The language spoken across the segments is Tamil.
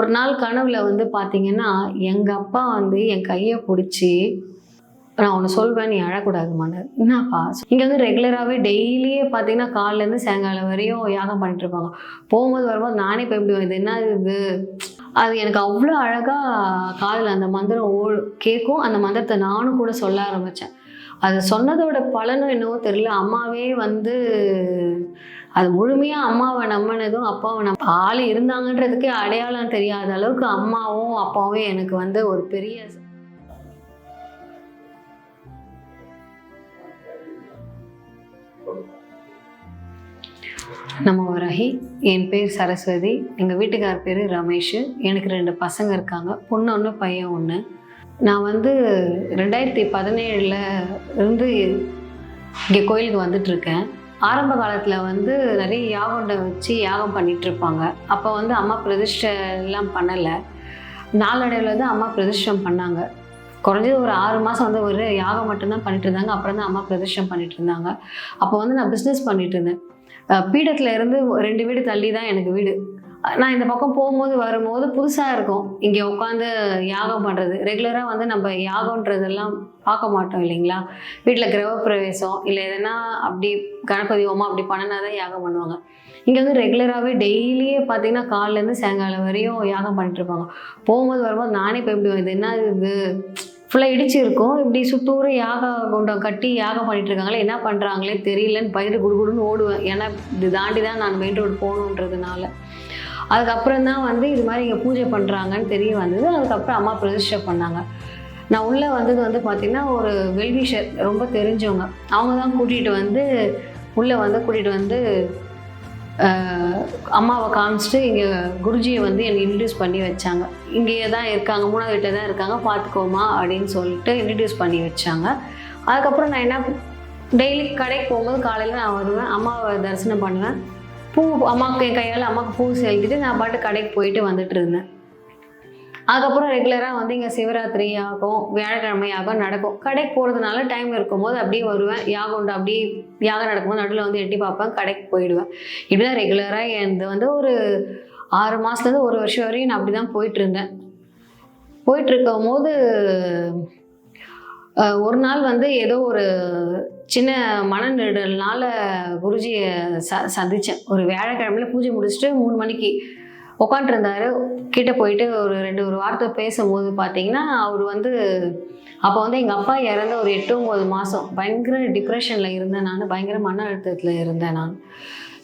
ஒரு நாள் கனவுல வந்து பார்த்தீங்கன்னா எங்கள் அப்பா வந்து என் கையை பிடிச்சி நான் ஒன்று சொல்வேன் நீ அழக்கூடாது மன்னர் என்னப்பா? இங்கே வந்து ரெகுலராகவே டெய்லியே பார்த்தீங்கன்னா காலிலேருந்து சாயங்காலம் வரையும் யாகம் பண்ணிட்டு இருப்பாங்க. போகும்போது வரும்போது நானே போய் இப்படி இது என்ன இது? அது எனக்கு அவ்வளோ அழகாக காதில் அந்த மந்திரம் ஓ கேட்கும். அந்த மந்திரத்தை நானும் கூட சொல்ல ஆரம்பித்தேன் அது சொன்னதோட பலனும் என்னவோ தெரியல. அம்மாவே வந்து அது முழுமையாக அம்மாவை நம்பினதும் அப்பாவை நம்ப ஆள் இருந்தாங்கன்றதுக்கே அடையாளம் தெரியாத அளவுக்கு அம்மாவும் அப்பாவும் எனக்கு வந்து ஒரு பெரிய நம்ம வரஹி என் பேர் சரஸ்வதி எங்கள் வீட்டுக்கார் பேர் ரமேஷ். எனக்கு ரெண்டு பசங்க இருக்காங்க. பொண்ணு ஒன்று பையன் ஒன்று நான் வந்து ரெண்டாயிரத்தி பதினேழில் இருந்து இங்கே கோயிலுக்கு வந்துட்டு இருக்கேன். ஆரம்ப காலத்தில் வந்து நிறைய யாகண்டை வச்சு யாகம் பண்ணிட்டு இருப்பாங்க. அப்போ வந்து அம்மா பிரதிஷ்டை எல்லாம் பண்ணலை. நாளடைவில் தான் அம்மா பிரதிஷ்டம் பண்ணாங்க. குறைஞ்சது ஒரு ஆறு மாதம் வந்து ஒரு யாகம் மட்டும்தான் பண்ணிட்டு இருந்தாங்க. அப்புறம் தான் அம்மா பிரதிஷ்டம் பண்ணிட்டு இருந்தாங்க. அப்போ வந்து நான் பிஸ்னஸ் பண்ணிட்டு இருந்தேன். பீடத்தில் பீடத்துல இருந்து ரெண்டு வீடு தள்ளி தான் எனக்கு வீடு. நான் இந்த பக்கம் போகும்போது வரும்போது புதுசாக இருக்கும். இங்கே உட்காந்து யாகம் பண்ணுறது ரெகுலராக வந்து நம்ம யாகம்ன்றதெல்லாம் பார்க்க மாட்டோம் இல்லைங்களா? வீட்டில் கிரகப்பிரவேசம் இல்லை எதனா அப்படி கணபதி ஹோமம் அப்படி பண்ணினா தான் யாகம் பண்ணுவாங்க. இங்கே வந்து ரெகுலராகவே டெய்லியே பார்த்தீங்கன்னா காலிலேருந்து சாயங்காலம் வரையும் யாகம் பண்ணிட்டு இருப்பாங்க போகும்போது வரும்போது நானே போய் இப்படி இது என்ன இது? ஃபுல்லாக இடிச்சிருக்கும் இப்படி சுத்தூரம் யாக குண்டம் கட்டி யாகம் பண்ணிட்டு இருக்காங்களே என்ன பண்ணுறாங்களே தெரியலன்னு பயிர் குடுகுடுன்னு ஓடுவேன். ஏன்னா இது தாண்டி தான் நான் மெயின் ரோடு போகணுன்றதுனால. அதுக்கப்புறம் தான் வந்து இது மாதிரி இங்கே பூஜை பண்ணுறாங்கன்னு தெரிய வந்தது. அதுக்கப்புறம் அம்மா பிரதிஷ்டை பண்ணாங்க. நான் உள்ளே வந்தது வந்து பார்த்திங்கன்னா ஒரு வெல்விஷர் ரொம்ப தெரிஞ்சவங்க. அவங்க தான் கூட்டிகிட்டு வந்து உள்ளே வந்து கூட்டிகிட்டு வந்து அம்மாவை காமிச்சிட்டு இங்கே குருஜியை வந்து என்னை இன்ட்ரடியூஸ் பண்ணி வச்சாங்க. இங்கேயே தான் இருக்காங்க மூணாவது வீட்டில் தான் இருக்காங்க பார்த்துக்கோமா அப்படின்னு சொல்லிட்டு இன்ட்ரடியூஸ் பண்ணி வச்சாங்க. அதுக்கப்புறம் நான் என்ன டெய்லி கடைக்கு போகும்போது காலையில் நான் வருவேன் அம்மாவை தரிசனம் பண்ணுவேன். பூ அம்மாவுக்கு என் கையால் அம்மாவுக்கு பூ செலுத்திட்டு நான் பாட்டு கடைக்கு போயிட்டு வந்துட்டு இருந்தேன். அதுக்கப்புறம் ரெகுலராக வந்து இங்கே சிவராத்திரி ஆகும் வியாழக்கிழமை யாகம் நடக்கும். கடைக்கு போகிறதுனால டைம் இருக்கும்போது அப்படியே வருவேன். யாகம் உண்டு அப்படியே யாகம் நடக்கும்போது நடுவில் வந்து எட்டி பார்ப்பேன். கடைக்கு போயிடுவேன். இப்படிதான் ரெகுலராக எனது வந்து ஒரு ஆறு மாதத்துலேருந்து ஒரு வருஷம் வரையும் நான் அப்படி தான் போயிட்டு இருந்தேன். போயிட்டு இருக்கும் போது ஒரு நாள் வந்து ஏதோ ஒரு சின்ன மனநிடல்னால குருஜியை ச சந்தித்தேன் ஒரு வியாழக்கிழமையில் பூஜை முடிச்சுட்டு மூணு மணிக்கு உட்காண்ட்ருந்தாரு கிட்டே போயிட்டு ஒரு ரெண்டு ஒரு வார்த்தை பேசும்போது பார்த்தீங்கன்னா அவர் வந்து அப்போ வந்து எங்கள் அப்பா இறந்த ஒரு எட்டு ஒம்பது மாதம் பயங்கர டிப்ரெஷனில் இருந்தேன் நான். பயங்கர மன அழுத்தத்தில் இருந்தேன் நான்.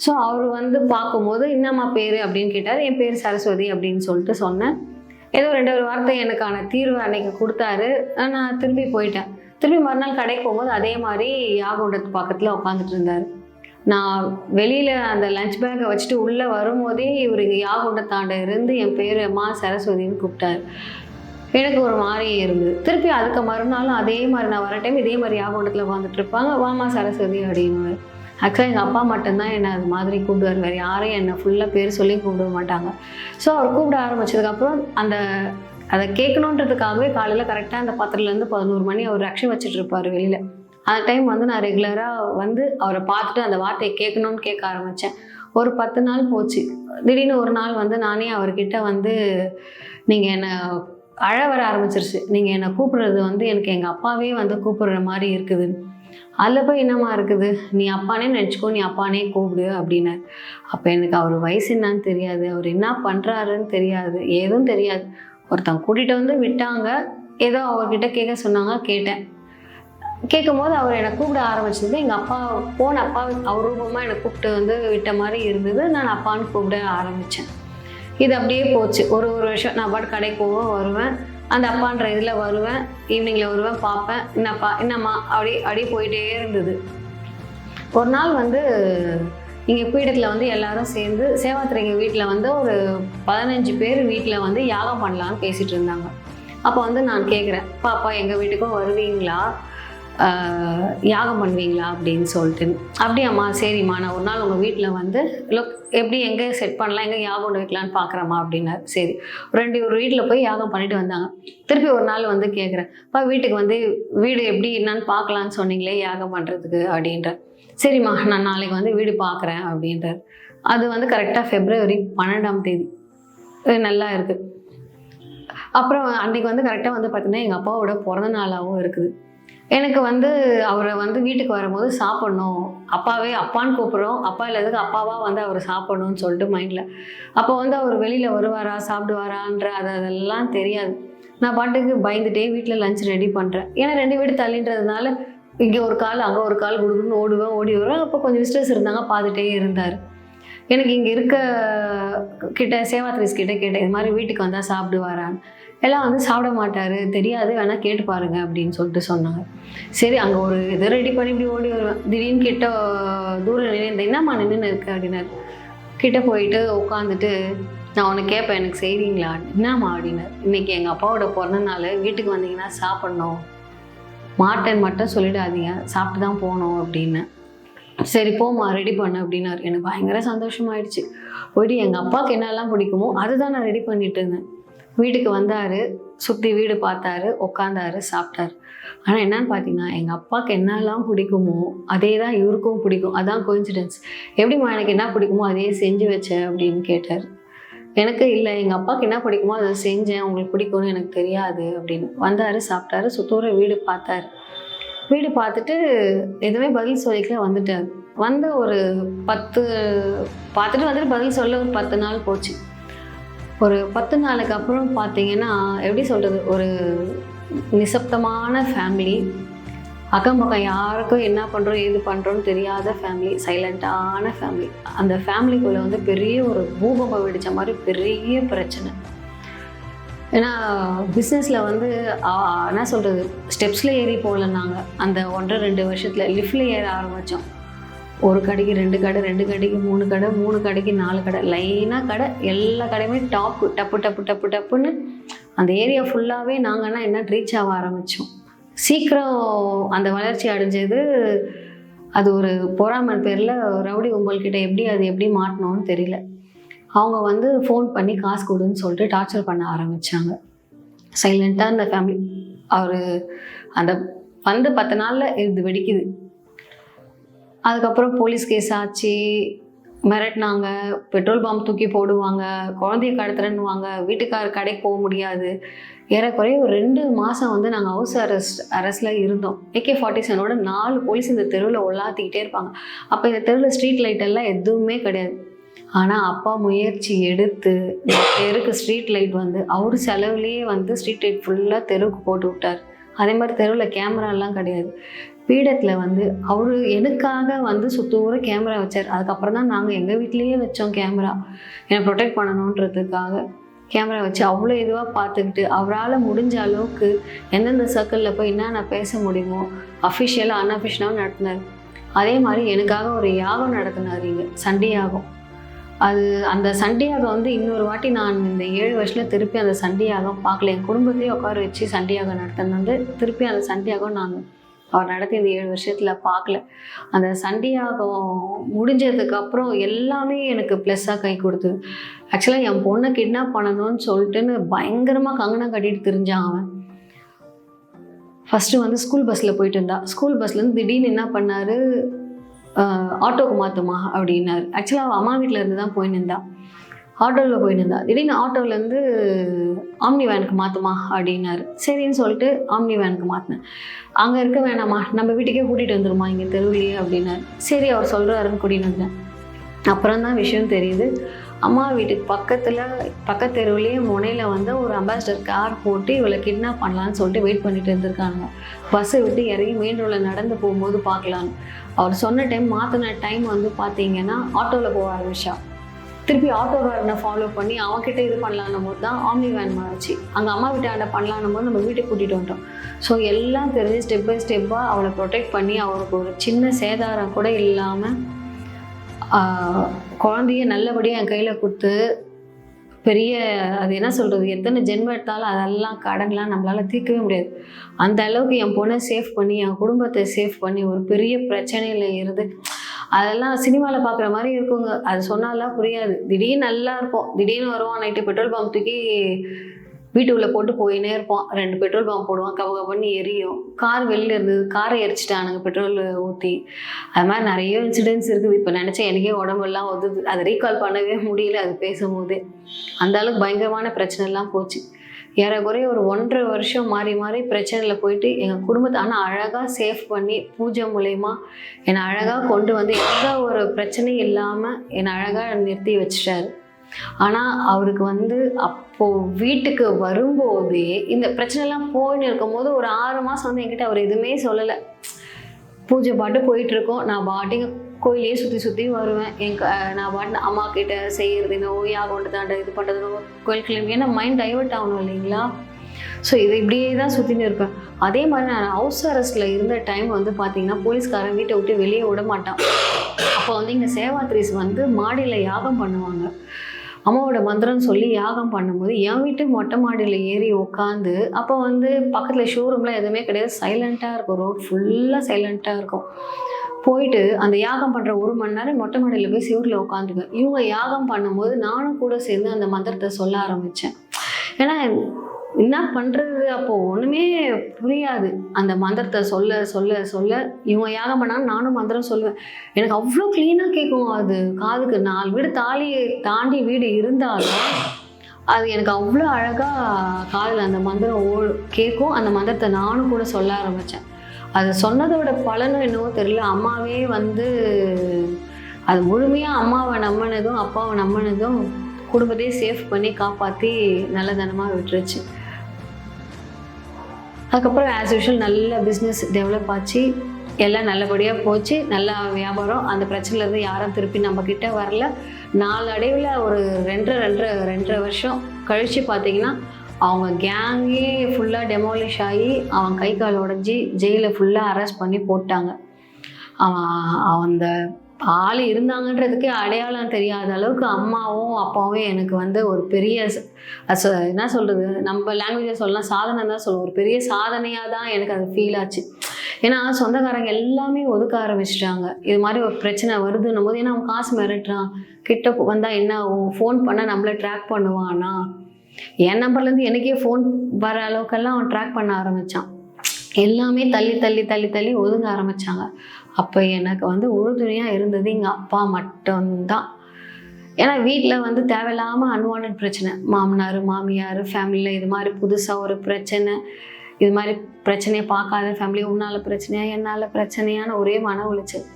ஸோ அவர் வந்து பார்க்கும்போது என்னம்மா பேர்? அப்படின்னு கேட்டார். என் பேர் சரஸ்வதி அப்படின்னு சொல்லிட்டு சொன்னேன். ஏதோ ரெண்டு ஒரு வார்த்தை எனக்கான தீர்வு அன்னைக்கு கொடுத்தாரு. நான் திரும்பி போயிட்டேன். திரும்பி மறுநாள் கடைக்கு போகும்போது அதே மாதிரி யாகோண்டத்து பக்கத்தில் உட்காந்துட்டு இருந்தார். நான் வெளியில் அந்த லஞ்ச் பேக்கை வச்சுட்டு உள்ளே வரும்போதே இவர் இங்கே யாகோண்டத்தாண்ட இருந்து என் பேர் அம்மா சரஸ்வதின்னு கூப்பிட்டாரு. எனக்கு ஒரு மாதிரி இருந்தது. திருப்பி அதுக்கு மறுநாளும் அதே மாதிரி நான் வர டைம் இதே மாதிரி யாகோண்டத்தில் உட்காந்துட்டு இருப்பாங்க. வாமா சரஸ்வதி அப்படின்னு ஆக்சுவலாக எங்கள் அப்பா மட்டும்தான் என்னை அது மாதிரி கூப்பிடுவார் வேறு யாரையும் என்னை ஃபுல்லாக பேர் சொல்லி கூப்பிட மாட்டாங்க. ஸோ அவர் கூப்பிட ஆரம்பித்ததுக்கப்புறம் அந்த அதை கேட்கணுன்றதுக்காகவே காலையில் கரெக்டாக அந்த பத்திரத்துலேருந்து பதினோரு மணி அவர் ரக்ஷன் வச்சுட்டு இருப்பார் வெளியில். அந்த டைம் வந்து நான் ரெகுலராக வந்து அவரை பார்த்துட்டு அந்த வார்த்தையை கேட்கணும்னு கேட்க ஆரம்பித்தேன் ஒரு பத்து நாள் போச்சு. திடீர்னு ஒரு நாள் வந்து நானே அவர்கிட்ட வந்து நீங்கள் என்னை அழ வர ஆரம்பிச்சிருச்சு. நீங்கள் என்னை கூப்பிடுறது வந்து எனக்கு எங்கள் அப்பாவே வந்து கூப்பிடுற மாதிரி இருக்குது. அதில் போய் என்னம்மா இருக்குது? நீ அப்பானே நினச்சிக்கோ நீ அப்பானே கூப்பிடு அப்படின்னார். அப்போ எனக்கு அவர் வயசு என்னன்னு தெரியாது. அவர் என்ன பண்ணுறாருன்னு தெரியாது. ஏதும் தெரியாது. ஒருத்தன் கூட்டிகிட்டு வந்து விட்டாங்க. ஏதோ அவர்கிட்ட கேட்க சொன்னாங்க கேட்டேன். கேட்கும்போது அவர் என்னை கூப்பிட ஆரம்பிச்சது. எங்கள் அப்பா போன அப்பா அவர் ரூபமாக என்னை கூப்பிட்டு வந்து விட்ட மாதிரி இருந்தது. நான் அப்பான்னு கூப்பிட ஆரம்பித்தேன் இது அப்படியே போச்சு. ஒரு ஒரு வருஷம் நான் பாட்டு கடைக்கு போவேன் வருவேன். அந்த அப்பான்ற இதில் வருவேன். ஈவினிங்கில் வருவேன் பார்ப்பேன். என்னப்பா என்னம்மா அப்படியே அப்படியே போயிட்டே இருந்தது. ஒரு நாள் வந்து இங்கே பீடத்தில் வந்து எல்லாரும் சேர்ந்து சேவாத்திரைங்க வீட்டில் வந்து ஒரு பதினஞ்சு பேர் வீட்டில் வந்து யாகம் பண்ணலான்னு பேசிகிட்டு இருந்தாங்க. அப்போ வந்து நான் கேட்குறேன் பாப்பா எங்கள் வீட்டுக்கும் வருவீங்களா? யாகம் பண்ணுவீங்களா? அப்படின்னு சொல்லிட்டு. அப்படியாம்மா சரிம்மா. நான் ஒரு நாள் உங்கள் வீட்டில் வந்து லுக் எப்படி எங்கே செட் பண்ணலாம்? எங்கே யாகம் ஒன்று வைக்கலான்னு பார்க்குறம்மா அப்படின்னாரு. சரி. ரெண்டு ஒரு வீட்டில் போய் யாகம் பண்ணிட்டு வந்தாங்க. திருப்பி ஒரு நாள் வந்து கேட்குறேன் இப்போ வீட்டுக்கு வந்து வீடு எப்படி என்னன்னு பார்க்கலான்னு சொன்னீங்களே யாகம் பண்ணுறதுக்கு அப்படின்ற சரிம்மா நான் நாளைக்கு வந்து வீடு பார்க்குறேன் அப்படின்றார். அது வந்து கரெக்டாக ஃபெப்ரவரி பன்னெண்டாம் தேதி. நல்லா இருக்குது அப்புறம் அன்றைக்கி வந்து கரெக்டாக வந்து பார்த்தீங்கன்னா எங்கள் அப்பாவோட பிறந்த நாளாகவும் இருக்குது. எனக்கு வந்து அவரை வந்து வீட்டுக்கு வரும்போது சாப்பிட்ணும். அப்பாவே அப்பான்னு கூப்பிட்றோம். அப்பா இல்லாததுக்கு அப்பாவாக வந்து அவர் சாப்பிடணும்னு சொல்லிட்டு மைண்டில் அப்போ வந்து அவர் வெளியில் வருவாரா சாப்பிடுவாரான்ற அது அதெல்லாம் தெரியாது. நான் பாட்டுக்கு பயந்துட்டே வீட்டில் லஞ்ச் ரெடி பண்ணுறேன் ஏன்னா ரெண்டு வீடு தள்ளின்றதுனால இங்கே ஒரு கால் அங்கே ஒரு கால் கொடுக்குன்னு ஓடுவேன் ஓடி வருவேன். அப்போ கொஞ்சம் விசிட்டர்ஸ் இருந்தாங்க பார்த்துட்டே இருந்தார். எனக்கு இங்கே இருக்க கிட்ட சேவாத்ரிஸ் கிட்ட கேட்டேன் இது மாதிரி வீட்டுக்கு வந்தால் சாப்பிடுவாரான்னு. எல்லாம் வந்து சாப்பிட மாட்டார். தெரியாது வேணால் கேட்டு பாருங்க அப்படின்னு சொல்லிட்டு சொன்னாங்க. சரி அங்கே ஒரு இதை ரெடி பண்ணி இப்படி ஓடி வருவேன். திடீர்னு கிட்ட தூரம் நின்று என்னம்மா நின்று இருக்கு? அப்படின்னாரு கிட்ட போயிட்டு உட்காந்துட்டு நான் உனக்கு கேட்பேன் எனக்கு செய்வீங்களா என்னம்மா? அப்படின்னாரு இன்றைக்கி எங்கள் அப்பாவோட பிறந்த நாள் வீட்டுக்கு வந்தீங்கன்னா சாப்பிட்ணும். மாட்டேன் மட்டும் சொல்லிடாதீங்க. சாப்பிட்டு தான் போகணும் அப்படின்னு. சரி போம்மா ரெடி பண்ண அப்படின்னாரு. எனக்கு பயங்கர சந்தோஷமாயிடுச்சு. போயிட்டு எங்கள் அப்பாவுக்கு என்னெல்லாம் பிடிக்குமோ அதுதான் நான் ரெடி பண்ணிட்டு இருந்தேன். வீட்டுக்கு வந்தார் சுற்றி வீடு பார்த்தாரு உட்காந்தாரு சாப்பிட்டாரு. ஆனால் என்னன்னு பார்த்தீங்கன்னா எங்கள் அப்பாவுக்கு என்னெல்லாம் பிடிக்குமோ அதே தான் இவருக்கும் பிடிக்கும். அதான் கோயின்சிடென்ஸ் எப்படிம்மா எனக்கு என்ன பிடிக்குமோ அதே செஞ்சு வச்சேன் அப்படின்னு கேட்டார். எனக்கு இல்லை எங்கள் அப்பாவுக்கு என்ன பிடிக்குமோ அதை செஞ்சேன். உங்களுக்கு பிடிக்கும்னு எனக்கு தெரியாது அப்படின்னு. வந்தார் சாப்பிட்டாரு. சுத்தூர வீடு பார்த்தாரு. வீடு பார்த்துட்டு எதுவுமே பதில் சொல்லிக்கல வந்துட்டார். வந்து ஒரு பத்து பார்த்துட்டு வந்துட்டு பதில் சொல்ல ஒரு பத்து நாள் போச்சு. ஒரு பத்து நாளுக்கு அப்புறம் பார்த்தீங்கன்னா எப்படி சொல்கிறது ஒரு நிசப்தமான ஃபேமிலி அக்கம் பக்கம் யாருக்கும் என்ன பண்ணுறோம் ஏது பண்ணுறோன்னு தெரியாத ஃபேமிலி சைலண்ட்டான ஃபேமிலி அந்த ஃபேமிலிக்குள்ளே வந்து பெரிய ஒரு பூகம்பம் வெடித்த மாதிரி பெரிய பிரச்சனை. ஏன்னா பிஸ்னஸில் வந்து என்ன சொல்கிறது ஸ்டெப்ஸில் ஏறி போகல நாங்கள் அந்த ஒன்றரை ரெண்டு வருஷத்தில் லிஃப்டில் ஏற ஆரம்பித்தோம் ஒரு கடைக்கு ரெண்டு கடை ரெண்டு கடைக்கு மூணு கடை மூணு கடைக்கு நாலு கடை. லைனாக கடை எல்லா கடையுமே டாப்பு டப்பு டப்பு டப்பு டப்புன்னு. அந்த ஏரியா ஃபுல்லாகவே நாங்கள்னா என்ன ரீச் ஆக ஆரம்பித்தோம் சீக்கிரம் அந்த வளர்ச்சி அடைஞ்சது அது ஒரு பொறாமல் பேரில் ரவுடி கும்பல்கிட்ட எப்படி அது எப்படி மாட்டணும்னு தெரியல. அவங்க வந்து ஃபோன் பண்ணி காசு கொடுன்னு சொல்லிட்டு டார்ச்சர் பண்ண ஆரம்பித்தாங்க சைலண்ட்டாக அந்த ஃபேமிலி அவர் அந்த வந்து பத்து நாளில் இது வெடிக்குது. அதுக்கப்புறம் போலீஸ் கேஸ் ஆச்சு. மிரட்டினாங்க. பெட்ரோல் பம்ப் தூக்கி போடுவாங்க. குழந்தைய கடத்துறேன்னுவாங்க. வீட்டுக்கார் கடைக்கு போக முடியாது. ஏறக்குறைய ஒரு ரெண்டு மாதம் வந்து நாங்கள் ஹவுஸ் அரெஸ்ட் அரெஸ்டில் இருந்தோம். ஏகே ஃபார்ட்டி செவனோட நாலு போலீஸ் இந்த தெருவில் உள்ளாத்திக்கிட்டே இருப்பாங்க. அப்போ இந்த தெருவில் ஸ்ட்ரீட் லைட் எல்லாம் எதுவுமே கிடையாது. ஆனால் அப்பா முயற்சி எடுத்து தெருக்கு ஸ்ட்ரீட் லைட் வந்து அவர் செலவுலேயே வந்து ஸ்ட்ரீட் லைட் ஃபுல்லாக தெருவுக்கு போட்டு விட்டார். அதே மாதிரி தெருவில் கேமராலாம் கிடையாது. பீடத்தில் வந்து அவர் எனக்காக வந்து சுத்தூர கேமரா வச்சார். அதுக்கப்புறம் தான் நாங்கள் எங்கள் வீட்லேயே வச்சோம் கேமரா என்னை ப்ரொடெக்ட் பண்ணணுன்றதுக்காக. கேமரா வச்சு அவ்வளோ இதுவாக பார்த்துக்கிட்டு அவரால் முடிஞ்ச அளவுக்கு எந்தெந்த சர்க்கிளில் போய் என்னென்ன பேச முடியுமோ அஃபிஷியலாக அன்அஃபிஷியலாகவும் நடத்தினார். அதே மாதிரி எனக்காக ஒரு யாகம் நடத்தினார் இங்கே சண்டை யாகம். அது அந்த சண்டை யாகம் வந்து இன்னொரு வாட்டி நான் இந்த ஏழு வருஷத்தில் திருப்பி அந்த சண்டை யாகம் பார்க்கல. என் குடும்பத்தையே உட்கார வச்சு சண்டை யாகம் நடத்தினது வந்து திருப்பி அந்த சண்டை யாகம் நான் அவர் நடத்தி இந்த ஏழு வருஷத்தில் பார்க்கல. அந்த சண்டியாகம் முடிஞ்சதுக்கு அப்புறம் எல்லாமே எனக்கு ப்ளஸ்ஸாக கை கொடுத்து ஆக்சுவலாக என் பொண்ணை கிட்னாப் பண்ணணும்னு சொல்லிட்டுன்னு பயங்கரமாக கங்கணம் கட்டிட்டு தெரிஞ்சான் அவன். ஃபஸ்ட்டு வந்து ஸ்கூல் பஸ்ஸில் போயிட்டு இருந்தா ஸ்கூல் பஸ்லேருந்து திடீர்னு என்ன பண்ணார்? ஆட்டோக்கு மாற்றுமா அப்படின்னாரு. ஆக்சுவலாக அவள் அம்மா வீட்டில் இருந்து தான் போயின்னு இருந்தாள் ஆட்டோவில் போயின்னு இருந்தா திடீர்னு ஆட்டோவிலேருந்து ஆம்னி வேனுக்கு மாற்றுமா அப்படின்னாரு. சரின்னு சொல்லிட்டு ஆம்னி வேனுக்கு மாற்றினேன் அங்கே இருக்க வேணாமா நம்ம வீட்டுக்கே கூட்டிகிட்டு வந்துருமா? இங்கே தெருவுலையே அப்படின்னாரு. சரி அவர் சொல்கிறாருன்னு கூட்டிகிட்டு வந்தேன். அப்புறம் தான் விஷயம் தெரியுது. அம்மா வீட்டுக்கு பக்கத்தில் பக்கத்து தெருவுலேயே முனையில் வந்து ஒரு அம்பாசிடர் கார் போட்டு இவளை கிட்னாப் பண்ணலான்னு சொல்லிட்டு வெயிட் பண்ணிட்டு இருந்திருக்காங்க. பஸ்ஸை விட்டு இறங்கி மெயின் ரோடில் நடந்து போகும்போது பார்க்கலான்னு. அவர் சொன்ன டைம் மாற்றின டைம் வந்து பார்த்தீங்கன்னா ஆட்டோவில் போக ஆரம்பிச்சா. திருப்பி ஆட்டோ ஆட்டோக்காரனை ஃபாலோ பண்ணி அவன்கிட்ட இது பண்ணலான்னும் போது தான் ஆம்னி வேன் மாறிச்சு. அங்கே அம்மா வீட்டாண்ட பண்ணலான்னும் போது நம்ம வீட்டுக்கு கூட்டிகிட்டு வந்துட்டோம். ஸோ எல்லாம் தெரிஞ்சு ஸ்டெப் பை ஸ்டெப்பாக அவளை ப்ரொடெக்ட் பண்ணி அவளுக்கு ஒரு சின்ன சேதாரம் கூட இல்லாமல் குழந்தைய நல்லபடியாக என் கையில் கொடுத்து பெரிய அது என்ன சொல்கிறது எத்தனை ஜென்மம் எடுத்தாலும் அதெல்லாம் கடன்லாம் நம்மளால் தீர்க்கவே முடியாது. அந்த அளவுக்கு என் பொண்ணை சேஃப் பண்ணி என் குடும்பத்தை சேஃப் பண்ணி ஒரு பெரிய பிரச்சனையில் இருந்து அதெல்லாம் சினிமாவில் பார்க்குற மாதிரி இருக்குங்க. அது சொன்னாலாம் புரியாது. திடீர்னு நல்லா இருக்கும். திடீர்னு வருவோம் நைட்டு பெட்ரோல் பம்ப் தூக்கி வீட்டுக்குள்ளே போட்டு போயினே இருப்போம் ரெண்டு பெட்ரோல் பம்ப் போடுவோம் கவ கவன்னு எரியும். கார் வெளியில் இருந்தது. காரை எரிச்சிட்டானுங்க பெட்ரோல் ஊற்றி அது மாதிரி நிறைய இன்சிடென்ட்ஸ் இருக்குது. இப்போ நினச்சா எனக்கே உடம்பெல்லாம் ஒதுது. அதை ரீகால் பண்ணவே முடியல. அது பேசும்போதே. அந்த அளவுக்கு பயங்கரமான பிரச்சனைலாம் போச்சு. ஏறக்குறைய ஒரு ஒன்றரை வருஷம் மாறி மாறி பிரச்சனையில் போயிட்டு எங்கள் குடும்பத்தை ஆனால் அழகாக சேஃப் பண்ணி பூஜை மூலயமா என்னை அழகாக கொண்டு வந்து எந்த ஒரு பிரச்சனையும் இல்லாமல் என்னை அழகாக நிறுத்தி வச்சிட்டாரு. ஆனால் அவருக்கு வந்து அப்போது வீட்டுக்கு வரும்போதே இந்த பிரச்சனைலாம் போயின்னு இருக்கும்போது ஒரு ஆறு மாதம் வந்து என்கிட்ட அவர் எதுவுமே சொல்லலை. பூஜை பாட்டு போயிட்டு இருக்கோம். நான் பாட்டிங்க கோயிலே சுற்றி சுற்றி வருவேன். என் க- நான் பாட்டு அம்மா கிட்ட செய்கிறது இந்த ஓயா கொண்டு தாண்ட இது பண்ணுறதுனோ கோயில் கிளம்பி ஏன்னா மைண்ட் டைவர்ட் ஆகணும் இல்லைங்களா? ஸோ இது இப்படியே தான் சுற்றின்னு இருப்பேன். அதே மாதிரி நான் ஹவுஸ் அரெஸ்ட்டில் இருந்த டைம் வந்து பார்த்தீங்கன்னா போலீஸ்காரன் வீட்டை விட்டு வெளியே விட மாட்டான். அப்போ வந்து இங்கே சேவாத்ரிஸ் வந்து மாடியில் யாகம் பண்ணுவாங்க. அம்மாவோட மந்திரம் சொல்லி யாகம் பண்ணும்போது என் வீட்டு மொட்டை மாடியில் ஏறி உட்காந்து அப்போ வந்து பக்கத்தில் ஷோரூம்லாம் எதுவுமே கிடையாது. சைலண்ட்டாக இருக்கும். ரோட் ஃபுல்லாக சைலண்ட்டாக இருக்கும். போயிட்டு அந்த யாகம் பண்ணுற ஒரு மணி நேரம் மொட்டை மாடியில் போய் சிவரில் உட்காந்துக்குவேன். இவங்க யாகம் பண்ணும்போது நானும் கூட சேர்ந்து அந்த மந்திரத்தை சொல்ல ஆரம்பித்தேன் ஏன்னா என்ன பண்ணுறது அப்போது ஒன்றுமே புரியாது. அந்த மந்திரத்தை சொல்ல சொல்ல சொல்ல இவங்க யாகம் பண்ணாலும் நானும் மந்திரம் சொல்லுவேன். எனக்கு அவ்வளோ க்ளீனாக கேட்கும் அது காதுக்கு. நாலு வீடு தாலி தாண்டி வீடு இருந்தாலும் அது எனக்கு அவ்வளோ அழகாக காதில் அந்த மந்திரம் ஓ கேட்கும். அந்த மந்திரத்தை நானும் கூட சொல்ல ஆரம்பித்தேன் அது சொன்னதோட பலனும் என்னவோ தெரியல. அம்மாவே வந்து அது முழுமையாக அம்மாவை நம்பினதும் அப்பாவை நம்பினதும் குடும்பத்தையே சேஃப் பண்ணி காப்பாற்றி நல்லதனமாக விட்டுருச்சு. அதுக்கப்புறம் ஆஸ் யூஷுவல் நல்ல பிஸ்னஸ் டெவலப் ஆச்சு. எல்லாம் நல்லபடியாக போச்சு. நல்லா வியாபாரம். அந்த பிரச்சனையிலேருந்து யாரும் திருப்பி நம்ம வரல. நாளடைவில் ஒரு ரெண்டரை ரெண்டரை ரெண்டரை வருஷம் கழித்து பார்த்தீங்கன்னா அவங்க கேங்கே ஃபுல்லாக டெமாலிஷ் ஆகி அவன் கை கால் உடஞ்சி ஜெயிலில் ஃபுல்லாக அரெஸ்ட் பண்ணி போட்டாங்க. அவன் அவன் அந்த ஆள் இருந்தாங்கன்றதுக்கே அடையாளம் தெரியாத அளவுக்கு அம்மாவும் அப்பாவும் எனக்கு வந்து ஒரு பெரிய அச- என்ன சொல்கிறது நம்ம லாங்குவேஜில் சொல்லலாம் சாதனை தான் சொல்லுவோம். ஒரு பெரிய சாதனையாக தான் எனக்கு அது ஃபீல் ஆச்சு. ஏன்னா சொந்தக்காரங்க எல்லாமே ஒதுக்க ஆரம்பிச்சிட்டாங்க. இது மாதிரி ஒரு பிரச்சனை வருதுன்னும் போது ஏன்னா அவன் காசு மிரட்டுறான். கிட்ட வந்தால் என்ன ஆகும்? ஃபோன் பண்ணால் நம்மளை ட்ராக் பண்ணுவானா? என் நம்பர்லேருந்து எனக்கே ஃபோன் வர அளவுக்கெல்லாம் அவன் ட்ராக் பண்ண ஆரம்பித்தான் எல்லாமே தள்ளி தள்ளி தள்ளி தள்ளி ஒதுங்க ஆரம்பித்தாங்க அப்போ எனக்கு வந்து உறுதுணையாக இருந்தது எங்கள் அப்பா மட்டும்தான். ஏன்னா வீட்டில் வந்து தேவையில்லாமல் அன்வான்ட் பிரச்சனை. மாமனார் மாமியார் ஃபேமிலியில் இது மாதிரி புதுசாக ஒரு பிரச்சனை. இது மாதிரி பிரச்சனையை பார்க்காத ஃபேமிலி உன்னால் பிரச்சனையா என்னால் பிரச்சனையான ஒரே மன உளைச்சல்.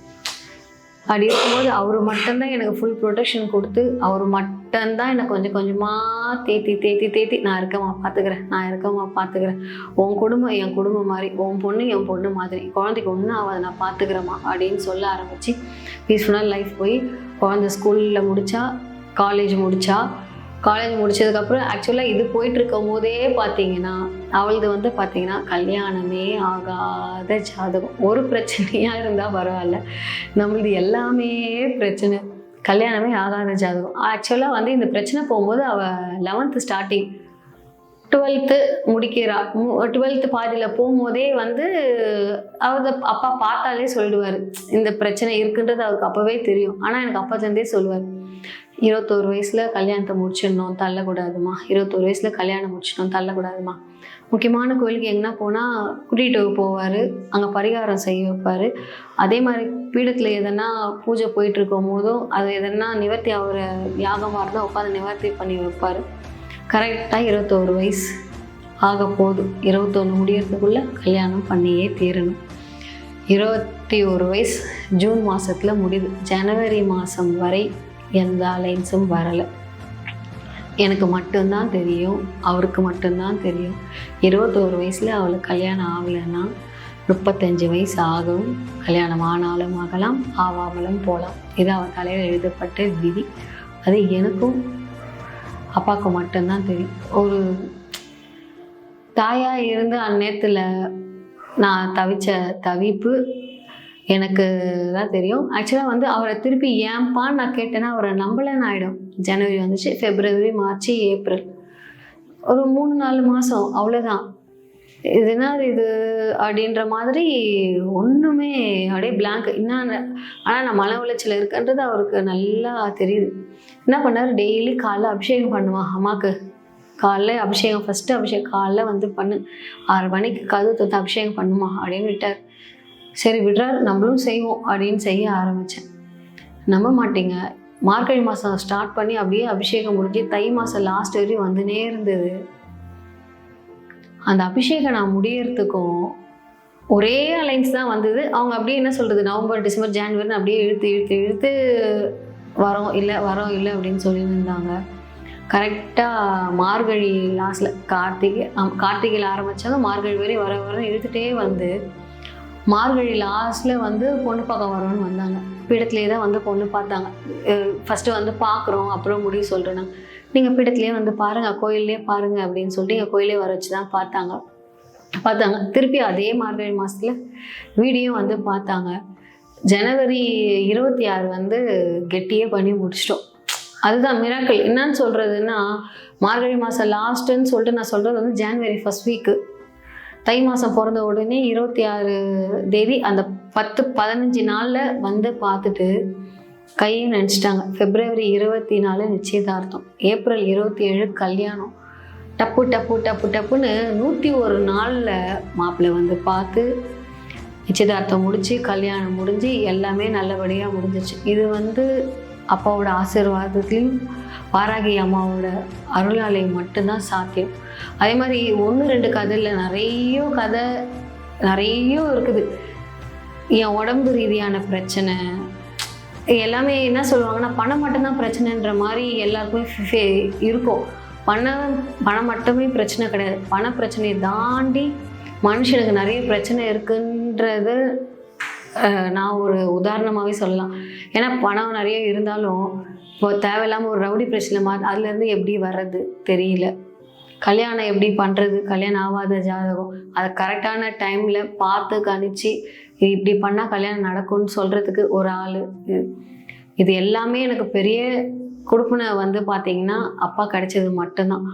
அப்படி இருக்கும்போது அவர் மட்டும்தான் எனக்கு ஃபுல் ப்ரொடெக்ஷன் கொடுத்து அவர் மட்டும்தான் எனக்கு கொஞ்சம் கொஞ்சமாக தேத்தி தேத்தி தேத்தி நான் இருக்கமா பார்த்துக்கிறேன் நான் இருக்கமா பார்த்துக்கிறேன் உன் குடும்பம் என் குடும்பம் மாதிரி உன் பொண்ணு என் பொண்ணு மாதிரி. குழந்தைக்கு ஒன்றும் ஆகாது நான் பார்த்துக்கிறேம்மா அப்படின்னு சொல்ல ஆரம்பித்து பீஸ்ஃபுல்லாக லைஃப் போய் குழந்தை ஸ்கூலில் முடித்தா காலேஜ் முடித்தா காலேஜ் முடிச்சதுக்கப்புறம் ஆக்சுவலாக இது போயிட்டு இருக்கும் போதே பார்த்தீங்கன்னா அவளது வந்து பார்த்தீங்கன்னா கல்யாணமே ஆகாத ஜாதகம். ஒரு பிரச்சனையாக இருந்தால் பரவாயில்ல. நம்மளது எல்லாமே பிரச்சனை. கல்யாணமே ஆகாத ஜாதகம். ஆக்சுவலாக வந்து இந்த பிரச்சனை போகும்போது அவள் லெவன்த்து ஸ்டார்டிங் டுவெல்த்து முடிக்கிறா. டுவெல்த்து பாதியில் போகும்போதே வந்து அவர் அப்பா பார்த்தாலே சொல்லிடுவார் இந்த பிரச்சனை இருக்குன்றது அவருக்கு அப்போவே தெரியும். ஆனால் எனக்கு அப்பா தந்தே சொல்லுவார். இருபத்தோரு வயசில் கல்யாணத்தை முடிச்சிடணும் தள்ளக்கூடாதுமா. இருபத்தோரு வயசில் கல்யாணம் முடிச்சிடணும் தள்ளக்கூடாதுமா. முக்கியமான கோயிலுக்கு எங்கன்னா போனால் கூட்டிகிட்டு போவார். அங்கே பரிகாரம் செய்ய வைப்பார். அதே மாதிரி பீடத்தில் எதனா பூஜை போயிட்டுருக்கும் போதும் அது எதனா நிவர்த்தி அவர் யாகமாக இருந்தால் உட்காந்து நிவர்த்தி பண்ணி வைப்பார். கரெக்டாக இருபத்தோரு வயசு ஆக போகுது. இருபத்தொன்று முடியறதுக்குள்ளே கல்யாணம் பண்ணியே தீரணும். இருபத்தி ஒரு வயசு ஜூன் மாதத்தில் முடியுது. ஜனவரி மாதம் வரை எந்த அலைன்ஸும் வரலை. எனக்கு மட்டும்தான் தெரியும் அவருக்கு மட்டும்தான் தெரியும். இருபத்தோரு வயசில் அவளுக்கு கல்யாணம் ஆகலைன்னா முப்பத்தஞ்சு வயசு ஆகும் கல்யாணம் ஆனாலும் ஆகலாம் ஆவாமலும் போகலாம். இது அவள் தலையில் எழுதப்பட்ட விதி. அது எனக்கும் அப்பாவுக்கு மட்டும்தான் தெரியும். ஒரு தாயாக இருந்து அந்நேரத்தில் நான் தவிச்ச தவிப்பு எனக்கு தான் தெரியும். ஆக்சுவலாக வந்து அவரை திருப்பி ஏன்ப்பான்னு நான் கேட்டேன்னா அவரை நம்பலன்னு ஆகிடும் ஜனவரி வந்துச்சு ஃபெப்ரவரி மார்ச் ஏப்ரல் ஒரு மூணு நாலு மாதம் அவ்வளோதான் இது என்ன இது அப்படின்ற மாதிரி ஒன்றுமே அப்படியே பிளாங்க் என்ன ஆனால் நான் மன உளைச்சல் இருக்குன்றது அவருக்கு நல்லா தெரியுது. என்ன பண்ணார்? டெய்லி காலைல அபிஷேகம் பண்ணுவான் அம்மாவுக்கு காலைல அபிஷேகம் ஃபஸ்ட்டு அபிஷேகம் காலைல வந்து பண்ணு. ஆறு மணிக்கு கதவு தொத்து அபிஷேகம் பண்ணுமா அப்படின்னு விட்டார். சரி விடுறார் நம்மளும் செய்வோம் அப்படின்னு செய்ய ஆரம்பித்தேன் நம்ப மாட்டீங்க. மார்கழி மாதம் ஸ்டார்ட் பண்ணி அப்படியே அபிஷேகம் முடிஞ்சு தை மாதம் லாஸ்ட் வரையும் வந்துனே இருந்தது. அந்த அபிஷேகம் நான் முடியறதுக்கும் ஒரே அலைன்ஸ் தான் வந்தது. அவங்க அப்படியே என்ன சொல்கிறது நவம்பர் டிசம்பர் ஜான்வரின்னு அப்படியே இழுத்து இழுத்து இழுத்து வரோம். இல்லை வரோம் இல்லை அப்படின்னு சொல்லியிருந்தாங்க கரெக்டாக மார்கழி லாஸ்ட்டில் கார்த்திகை கார்த்திகையில் ஆரம்பித்தாங்க மார்கழி வரை வர வர இழுத்துட்டே வந்து மார்கழி லாஸ்ட்டில் வந்து பொண்ணு பார்க்க வரோன்னு வந்தாங்க. பீடத்துலேயே தான் வந்து பொண்ணு பார்த்தாங்க. ஃபஸ்ட்டு வந்து பார்க்குறோம் அப்புறம் முடிவு சொல்கிறேன் நீங்கள் பீடத்துலேயே வந்து பாருங்கள் கோயிலே பாருங்கள் அப்படின்னு சொல்லிட்டு எங்கள் கோயிலே வர வச்சு தான் பார்த்தாங்க. பார்த்தாங்க. திருப்பி அதே மார்கழி மாதத்தில் வீடியோ வந்து பார்த்தாங்க. ஜனவரி இருபத்தி ஆறு வந்து கெட்டியே பண்ணி முடிச்சிட்டோம். அதுதான் மிராக்கள் என்னன்னு சொல்கிறதுன்னா மார்கழி மாதம் லாஸ்ட்டுன்னு சொல்லிட்டு நான் சொல்கிறது வந்து ஜான்வரி ஃபஸ்ட் வீக்கு தை மாதம் பிறந்த உடனே இருபத்தி ஆறு தேதி அந்த பத்து பதினஞ்சு நாளில் வந்து பார்த்துட்டு கையை நினச்சிட்டாங்க. பிப்ரவரி இருபத்தி நாலு நிச்சயதார்த்தம். ஏப்ரல் இருபத்தி ஏழு கல்யாணம். டப்பு டப்பு டப்பு டப்புன்னு நூற்றி ஒரு நாளில் மாப்பிள்ளை வந்து பார்த்து நிச்சயதார்த்தம் முடிச்சு கல்யாணம் முடிஞ்சு எல்லாமே நல்லபடியாக முடிஞ்சிச்சு. இது வந்து அப்பாவோட ஆசீர்வாதத்துலேயும் பாராகி அம்மாவோட அருளாலையும் மட்டும்தான் சாத்தியம். அதே மாதிரி ஒன்று ரெண்டு கதையில் நிறைய கதை நிறைய இருக்குது. என் உடம்பு ரீதியான பிரச்சனை எல்லாமே என்ன சொல்லுவாங்கன்னா பணம் மட்டும்தான் பிரச்சனைன்ற மாதிரி எல்லாருக்குமே ஃபே- இருக்கும். பணம் பணம் மட்டுமே பிரச்சனை கிடையாது. பண பிரச்சனையை தாண்டி மனுஷனுக்கு நிறைய பிரச்சனை இருக்குன்றது நான் ஒரு உதாரணமாகவே சொல்லலாம். ஏன்னா பணம் நிறைய இருந்தாலும் இப்போ தேவையில்லாமல் ஒரு ரவுடி பிரச்சனை மா அதுலேருந்து எப்படி வர்றது தெரியல. கல்யாணம் எப்படி பண்ணுறது கல்யாணம் ஆகாத ஜாதகம். அதை கரெக்டான டைமில் பார்த்து கணிச்சு இது இப்படி பண்ணால் கல்யாணம் நடக்கும்னு சொல்கிறதுக்கு ஒரு ஆள். இது எல்லாமே எனக்கு பெரிய கொடுப்புனை வந்து பார்த்தீங்கன்னா அப்பா கிடைச்சது மட்டும்தான்.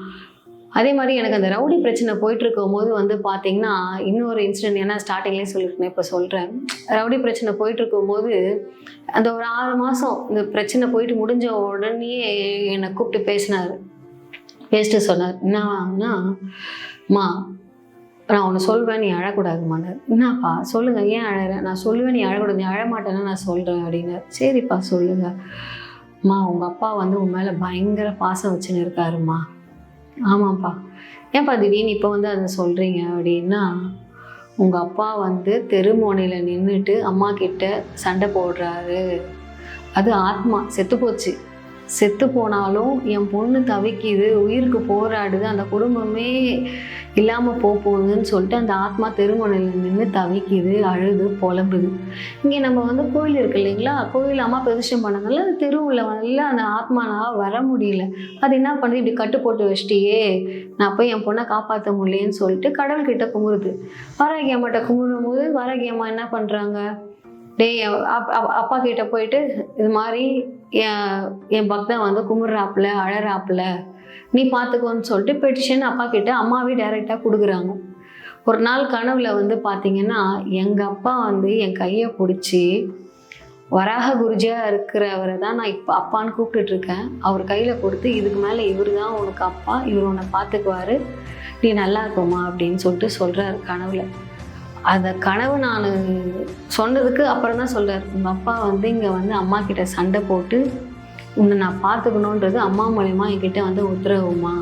அதே மாதிரி எனக்கு அந்த ரவுடி பிரச்சனை போயிட்டு இருக்கும் போது வந்து பார்த்தீங்கன்னா இன்னொரு இன்சிடென்ட் ஏன்னா ஸ்டார்டிங்லேயே சொல்லியிருக்கேன் இப்போ சொல்கிறேன் ரவுடி பிரச்சனை போயிட்டு இருக்கும்போது அந்த ஒரு ஆறு மாதம் இந்த பிரச்சனை போயிட்டு முடிஞ்ச உடனே என்னை கூப்பிட்டு பேசினார். பேசிட்டு சொன்னார் என்னன்னா மா நான் உன்னை சொல்வேன் நீ அழக்கூடாதுமானார் என்னப்பா? சொல்லுங்க ஏன் அழற? நான் சொல்லுவேன் நீ அழக்கூடாது நீ அழமாட்டேன்னா நான் சொல்கிறேன் அப்படின்னு சரிப்பா சொல்லுங்க. அம்மா உங்கள் அப்பா வந்து உன் மேலே பயங்கர பாசம் வச்சுன்னு இருக்காருமா ஆமாப்பா. ஏன்ப்பா திடீர்னு இப்போ வந்து அதை சொல்கிறீங்க அப்படின்னா உங்கள் அப்பா வந்து தெருமோனையில் நின்றுட்டு அம்மா கிட்ட சண்டை போடுறாரு. அது ஆத்மா செத்து போச்சு. செத்து போனாலும் என் பொண்ணு தவிக்குது உயிருக்கு போராடுது அந்த குடும்பமே இல்லாமல் போக போகுதுன்னு சொல்லிட்டு அந்த ஆத்மா தெருமனையில் நின்று தவிக்குது அழுது புலம்புது. இங்கே நம்ம வந்து கோயில் இருக்கு இல்லைங்களா? கோயில் அம்மா பிரதிஷ்டம் பண்ணதால அந்த தெருவில் வந்து அந்த ஆத்மானால் வர முடியல. அது என்ன பண்ணுது? இப்படி கட்டு போட்டு வச்சிட்டியே நான் போய் என் பொண்ணை காப்பாற்ற முடியலன்னு சொல்லிட்டு கடவுள்கிட்ட கும்பிடுது வாராகி அம்மாட்ட கும்பிடும் போது வாராகி அம்மா என்ன பண்ணுறாங்க டேய் அப்- அப்பா கிட்ட போயிட்டு இது மாதிரி என் என் பக்தன் வந்து கும்பிட்றாப்புல அழறாப்புல நீ பார்த்துக்கோன்னு சொல்லிட்டு பெட்டிஷன் அப்பா கிட்ட அம்மாவே டைரெக்டாக கொடுக்குறாங்க. ஒரு நாள் கனவுல வந்து பார்த்தீங்கன்னா எங்கள் அப்பா வந்து என் கையை பிடிச்சி வராக குருஜியாக இருக்கிறவரை தான் நான் இப்போ அப்பான்னு கூப்பிட்டுட்டு இருக்கேன் அவர் கையில் கொடுத்து இதுக்கு மேலே இவர் தான் உனக்கு அப்பா இவர் உன்னை பார்த்துக்குவாரு நீ நல்லா இருக்குமா அப்படின்னு சொல்லிட்டு சொல்கிறாரு கனவுல. அந்த கனவு நான் சொன்னதுக்கு அப்புறம் தான் சொல்கிறார் உங்கள் அப்பா வந்து இங்கே வந்து அம்மா கிட்ட சண்டை போட்டு உன்னை நான் பார்த்துக்கணுன்றது அம்மா மூலயமா என்கிட்ட வந்து உத்தரவுமா?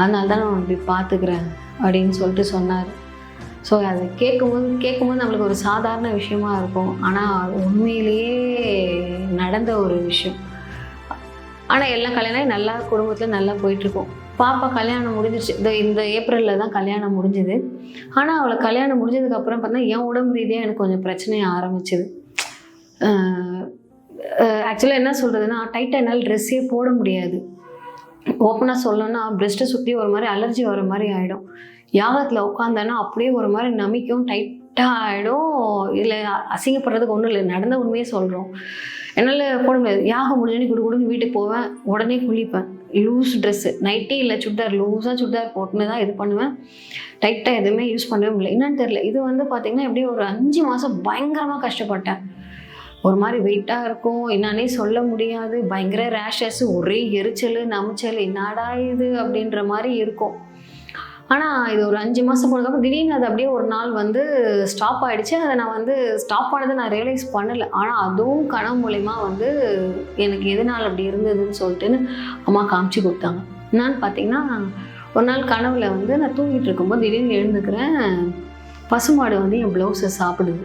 அதனால தான் நான் இப்படி பார்த்துக்கிறேன் அப்படின்னு சொல்லிட்டு சொன்னார். ஸோ அதை கேட்கும்போது கேட்கும்போது நம்மளுக்கு ஒரு சாதாரண விஷயமா இருக்கும். ஆனால் உண்மையிலேயே நடந்த ஒரு விஷயம். ஆனால் எல்லாம் கல்யாணம் நல்லா குடும்பத்தில் நல்லா போயிட்டுருக்கோம். பாப்பா கல்யாணம் முடிஞ்சிச்சு. இந்த இந்த ஏப்ரலில் தான் கல்யாணம் முடிஞ்சுது. ஆனால் அவளை கல்யாணம் முடிஞ்சதுக்கப்புறம் பார்த்தா என் உடம்பு ரீதியாக எனக்கு கொஞ்சம் பிரச்சனை ஆரம்பிச்சுது. ஆக்சுவலாக என்ன சொல்கிறதுனா டைட்டாக என்னால் ட்ரெஸ்ஸே போட முடியாது. ஓப்பனாக சொல்லணும்னா பிரெஸ்ட்டை சுற்றி ஒரு மாதிரி அலர்ஜி வர மாதிரி ஆகிடும் யாகத்தில் உட்காந்தேன்னா அப்படியே ஒரு மாதிரி நமிக்கும் டைட்டாக ஆகிடும் இல்லை அசிங்கப்படுறதுக்கு ஒன்றும் இல்லை நடந்த உண்மையே சொல்கிறோம் என்னால் போட முடியாது. யாகம் முடிஞ்சோடனே குடு குடுன்னு வீட்டுக்கு போவேன் உடனே குளிப்பேன். லூஸ் ட்ரெஸ்ஸு நைட்டே இல்லை சுடிதார் லூஸாக சுடிதார் போட்டுன்னு தான் இது பண்ணுவேன். டைட்டாக எதுவுமே யூஸ் பண்ணவே முடியல. என்னன்னு தெரியல. இது வந்து பார்த்திங்கன்னா எப்படியும் ஒரு அஞ்சு மாதம் பயங்கரமாக கஷ்டப்பட்டேன். ஒரு மாதிரி வெயிட்டாக இருக்கும். என்னன்னே சொல்ல முடியாது. பயங்கர ரேஷஸ் ஒரே எரிச்சல் நமைச்சல். என்னடா இது அப்படின்ற மாதிரி இருக்கும். ஆனால் இது ஒரு அஞ்சு மாதம் போனதுக்கப்புறம் திடீர்னு அது அப்படியே ஒரு நாள் வந்து ஸ்டாப் ஆகிடுச்சு அதை நான் வந்து ஸ்டாப் ஆனதை நான் ரியலைஸ் பண்ணலை. ஆனால் அதுவும் கனவு மூலயமா வந்து எனக்கு எதனால் அப்படி இருந்ததுன்னு சொல்லிட்டுன்னு அம்மா காமிச்சு கொடுத்தாங்க. என்னன்னு பார்த்தீங்கன்னா ஒரு நாள் கனவுல வந்து நான் தூங்கிட்டு இருக்கும்போது திடீர்னு எழுந்துக்கிறேன். பசுமாடு வந்து என் ப்ளவுஸை சாப்பிடுது.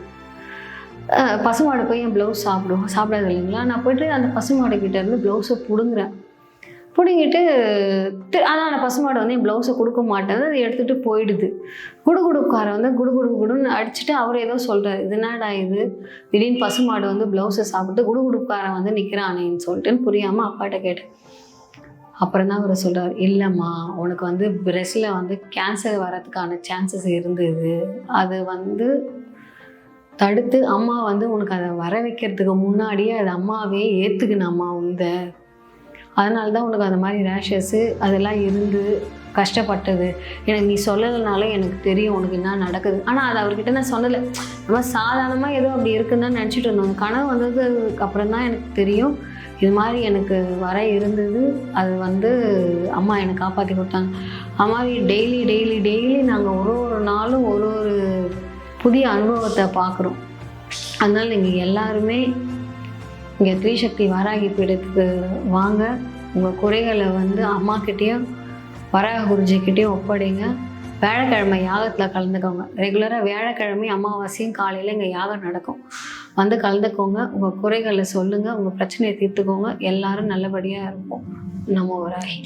பசுமாடு போய் என் ப்ளவுஸ் சாப்பிடும். சாப்பிடாது இல்லைங்களா? நான் போயிட்டு அந்த பசுமாடு கிட்டேருந்து ப்ளவுஸை பிடுங்குறேன். பிடுங்கிட்டு ஆனால் அந்த பசுமாடு வந்து என் ப்ளவுஸை கொடுக்க மாட்டேன் அதை எடுத்துகிட்டு போயிடுது. குடுகுடுக்கார வந்து குடு குடு குடுன்னு அடிச்சுட்டு அவர் ஏதோ சொல்கிறார் இது என்னடா இது? திடீர்னு பசுமாடு வந்து ப்ளவுஸை சாப்பிட்டு குடுகுடுக்காரன் வந்து நிற்கிறானேன்னு சொல்லிட்டுன்னு புரியாமல் அப்பாட்ட கேட்டேன். அப்புறம் தான் அவர் சொல்கிறார் இல்லைம்மா உனக்கு வந்து பிரஸ்டில் வந்து கேன்சர் வரதுக்கான சான்சஸ் இருந்தது. அது வந்து தடுத்து அம்மா வந்து உனக்கு அதை வர வைக்கிறதுக்கு முன்னாடியே அது அம்மாவே ஏற்றுக்கினம்மா உந்த அதனால தான் உனக்கு அந்த மாதிரி ரேஷஸ்ஸு அதெல்லாம் இருந்து கஷ்டப்பட்டது. எனக்கு நீ சொல்லலைனாலே எனக்கு தெரியும் உனக்கு என்ன நடக்குது. ஆனால் அது அவர்கிட்ட நான் சொல்லலை. நம்ம சாதாரணமாக ஏதோ அப்படி இருக்குன்னு தான் நினச்சிட்டு இருந்தோம். கனவு வந்ததுக்கு அப்புறம் தான் எனக்கு தெரியும். இது மாதிரி எனக்கு வர இருந்தது. அது வந்து அம்மா என்னை காப்பாற்றி கொடுத்தாங்க. அது மாதிரி டெய்லி டெய்லி டெய்லி நாங்கள் ஒரு ஒரு நாளும் ஒரு ஒரு புதிய அனுபவத்தை பார்க்குறோம். அதனால் நீங்கள் எல்லாருமே இங்கே த்ரீசக்தி வாராகி பீடத்துக்கு வாங்க. உங்கள் குறைகளை வந்து அம்மாக்கிட்டேயும் வராக குருஜிக்கிட்டேயும் ஒப்படைங்க. வியாழக்கிழமை யாகத்தில் கலந்துக்கோங்க. ரெகுலராக வியாழக்கிழமை அமாவாசையும் காலையில் இங்கே யாகம் நடக்கும். வந்து கலந்துக்கோங்க. உங்கள் குறைகளை சொல்லுங்கள் உங்கள் பிரச்சனையை தீர்த்துக்கோங்க. எல்லாரும் நல்லபடியாக இருப்போம். நம்ம வராகி.